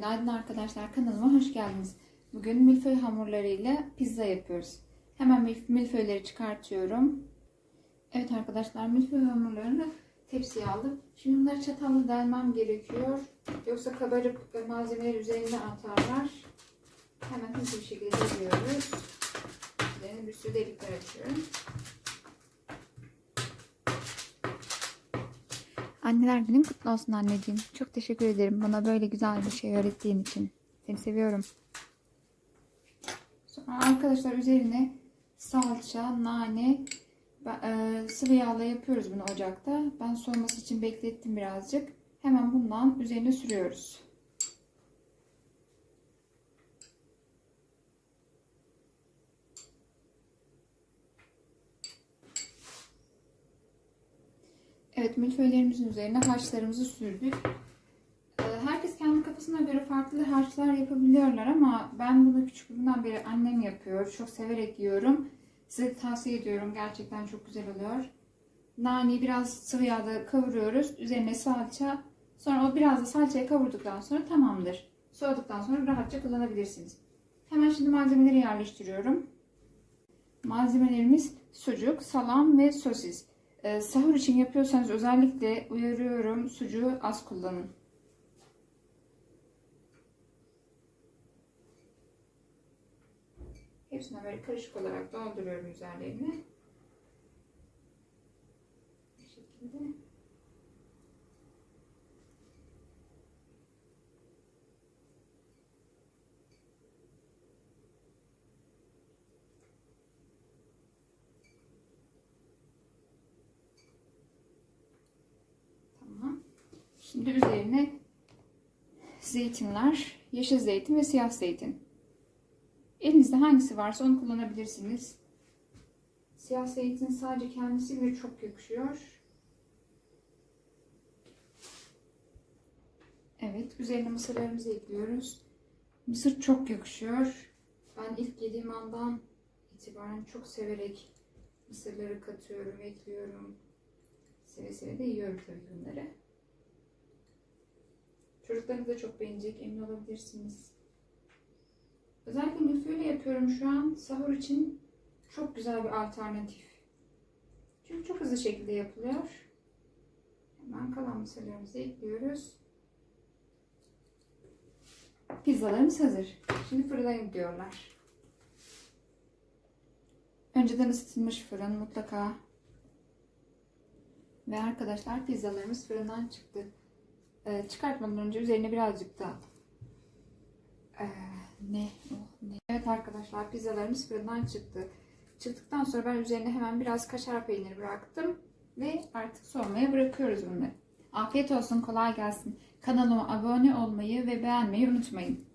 Günaydın arkadaşlar kanalıma hoş geldiniz. Bugün milföy hamurlarıyla pizza yapıyoruz. Hemen mil- milföyleri çıkartıyorum. Evet arkadaşlar milföy hamurlarını tepsiye aldım. Şimdi bunları çatalla delmem gerekiyor. Yoksa kabarıp malzemeler üzerine atarlar. Hemen hızlı bir şekilde deliyoruz. Üzerine bir sürü delikler açıyorum. Anneler günün kutlu olsun anneciğim. Çok teşekkür ederim bana böyle güzel bir şey öğrettiğin için. Seni seviyorum. Sonra arkadaşlar üzerine salça, nane, e, sıvı yağla yapıyoruz bunu ocakta. Ben soğuması için beklettim birazcık. Hemen bundan üzerine sürüyoruz. Evet milföylerimizin üzerine harçlarımızı sürdük. Ee, Herkes kendi kafasına göre farklı harçlar yapabiliyorlar ama ben bunu küçüklüğümden beri annem yapıyor. Çok severek yiyorum. Size tavsiye ediyorum. Gerçekten çok güzel oluyor. Naneyi biraz sıvı yağda kavuruyoruz. Üzerine salça. Sonra o biraz da salçayı kavurduktan sonra tamamdır. Soğuduktan sonra rahatça kullanabilirsiniz. Hemen şimdi malzemeleri yerleştiriyorum. Malzemelerimiz sucuk, salam ve sosis. Ee, sahur için yapıyorsanız özellikle uyarıyorum sucuğu az kullanın. Hepsine böyle karışık olarak dolduruyorum üzerlerine. Bu şekilde. Şimdi üzerine zeytinler, yeşil zeytin ve siyah zeytin. Elinizde hangisi varsa onu kullanabilirsiniz. Siyah zeytin sadece kendisi bile çok yakışıyor. Evet, üzerine mısırlarımızı ekliyoruz. Mısır çok yakışıyor. Ben ilk yediğim andan itibaren çok severek mısırları katıyorum, ekliyorum. Seve seve de yiyorum tabii bunları. Çocuklarınız da çok beğenecek, emin olabilirsiniz. Özellikle milföyle yapıyorum şu an. Sahur için çok güzel bir alternatif. Çünkü çok hızlı şekilde yapılıyor. Hemen kalan mısırlarımızı ekliyoruz. Pizzalarımız hazır. Şimdi fırına gidiyorlar. Önceden ısıtılmış fırın mutlaka. Ve arkadaşlar pizzalarımız fırından çıktı. Ee, çıkartmadan önce üzerine birazcık da ee, ne, ne? Evet arkadaşlar pizzalarımız fırından çıktı. Çıktıktan sonra ben üzerine hemen biraz kaşar peyniri bıraktım. Ve artık soğumaya bırakıyoruz bunları. Afiyet olsun kolay gelsin. Kanalıma abone olmayı ve beğenmeyi unutmayın.